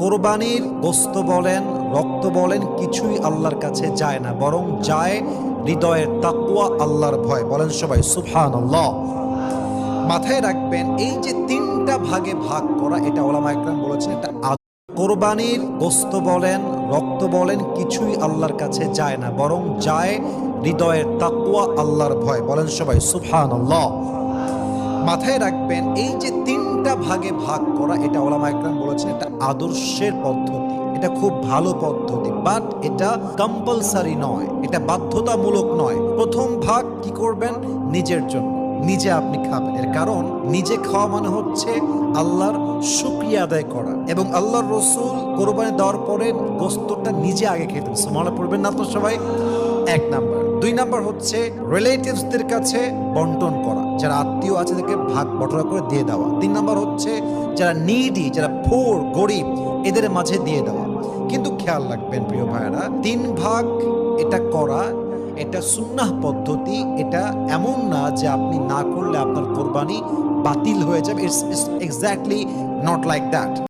কোরবানির গোস্ত বলেন, রক্ত বলেন, কিছুই আল্লাহর কাছে যায় না, বরং যায় হৃদয়ের তাকুয়া আল্লাহর ভয়। বলেন সবাই সুফান মাথায় রাখবেন, এই যে তিনটা ভাগে ভাগ করা, এটা ওলামা একরাম বলেছেন, এটা কোরবানির গোস্ত বলেন, রক্ত বলেন, কিছুই আল্লাহর কাছে যায় না, বরং যায় হৃদয়ের তাকুয়া আল্লাহর ভয়। বলেন সবাই সুফান আল্লাহ মাথায় রাখবেন, এই যে তিনটা ভাগে ভাগ করা, এটা ওলামা একরাম বলেছেন, এটা আদর্শের পদ্ধতি। এটা খুব ভালো পদ্ধতি বাট এটা কম্পালসারি নয়, এটা বাধ্যতামূলক নয়। প্রথম ভাগ কি করবেন? নিজের জন্য, নিজে আপনি খাবেন। এর কারণ, নিজে খাওয়া মানে হচ্ছে আল্লাহর শুক্রিয়া আদায় করা, এবং আল্লাহর রসুল কোরবানি দেওয়ার পরে গোস্তটা নিজে আগে খেতেন মনে পড়বেন না তো সবাই? এক নাম্বার। দুই নাম্বার হচ্ছে রিলেটিভসদের কাছে বন্টন করা। যারা আত্মীয় আছে তাদেরকে ভাগ বটরা করে দিয়ে দেওয়া। তিন নম্বর হচ্ছে যারা নিডি যারা ফোর গরিব, এদের মাঝে দিয়ে দেওয়া। কিন্তু খেয়াল রাখবেন প্রিয় ভাইয়েরা, তিন ভাগ এটা করা, এটা সুন্নাহ পদ্ধতি, এটা এমন না যে আপনি না করলে আপনার কোরবানি বাতিল হয়ে যাবে। It's exactly not like that